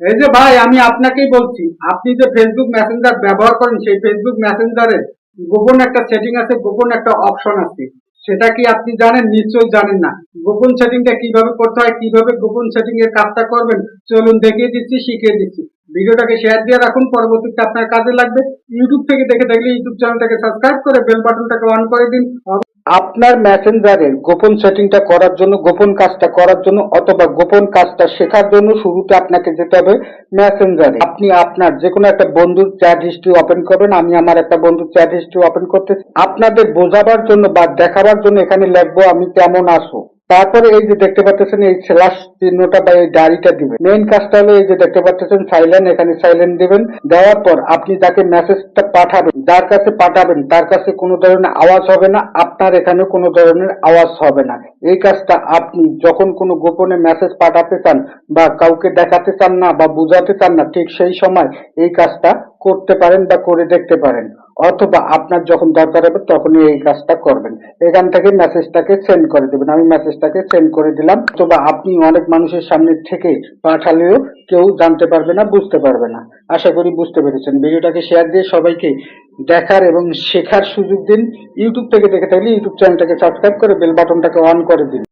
এই যে ভাই, আমি আপনাকেই বলছি, আপনি যে ফেসবুক মেসেঞ্জার ব্যবহার করেন, সেই ফেসবুক মেসেঞ্জারের গোপন একটা সেটিং আছে, গোপন একটা অপশন আছে। সেটা কি আপনি জানেন? নিশ্চয়ই জানেন না। গোপন সেটিংটা কীভাবে করতে হয়, কীভাবে গোপন সেটিং এর কাজটা করবেন, চলুন দেখিয়ে দিচ্ছি, শিখিয়ে দিচ্ছি। ভিডিওটাকে শেয়ার দিয়ে রাখুন। পরবর্তীতে আপনার কাজে লাগবে। ইউটিউব থেকে দেখে থাকলে ইউটিউব চ্যানেলটাকে সাবস্ক্রাইব করে বেল বাটনটাকে অন করে দিন। আপনার মেসেঞ্জারের গোপন সেটিংটা করার জন্য, গোপন কাজটা করার জন্য অথবা গোপন কাজটা শেখার জন্য শুরুতে আপনাকে যেতে হবে মেসেঞ্জারে আপনি আপনার যে কোনো একটা বন্ধুর চ্যাট হিস্ট্রি ওপেন করবেন। আমি আমার একটা বন্ধুর চ্যাট হিস্ট্রি ওপেন করতে আপনাদের বোঝাবার জন্য বা দেখাবার জন্য এখানে লিখব, আমি কেমন আসো তারপরে এই যে দেখতে পাচ্ছেন, এই স্ল্যাশ চিহ্নটা বা এই ডায়েরিটা দিবেন মেইন কাজটা হলো এই যে দেখতে পাচ্ছেন সাইলেন্ট এখানে সাইলেন্ট দিবেন। দেওয়ার পর আপনি যাকে মেসেজটা পাঠাবেন, যার কাছে পাঠাবেন, তার কাছে কোনো ধরনের আওয়াজ হবে না, আপনার এখানে কোনো ধরনের আওয়াজ হবে না। এই কাজটা আপনি যখন কোনো গোপনে মেসেজ পাঠাতে চান বা কাউকে দেখাতে চান না বা বোঝাতে চান না, ঠিক সেই সময় এই কাজটা করতে পারেন বা করে দেখতে পারেন। অথবা আপনার যখন দরকার হবে তখনই এই কাজটা করবেন। এখান থেকে মেসেজটাকে সেন্ড করে দেবেন। আমি মেসেজটাকে সেন্ড করে দিলাম। অথবা আপনি অনেক মানুষের সামনে থেকে পাঠালেও কেউ জানতে পারবে না, বুঝতে পারবে না। আশা করি বুঝতে পেরেছেন। ভিডিওটাকে শেয়ার দিয়ে সবাইকে দেখার এবং শেখার সুযোগ দিন। ইউটিউব থেকে দেখে থাকলে ইউটিউব চ্যানেলটাকে সাবস্ক্রাইব করে বেল বাটনটাকে অন করে দিন।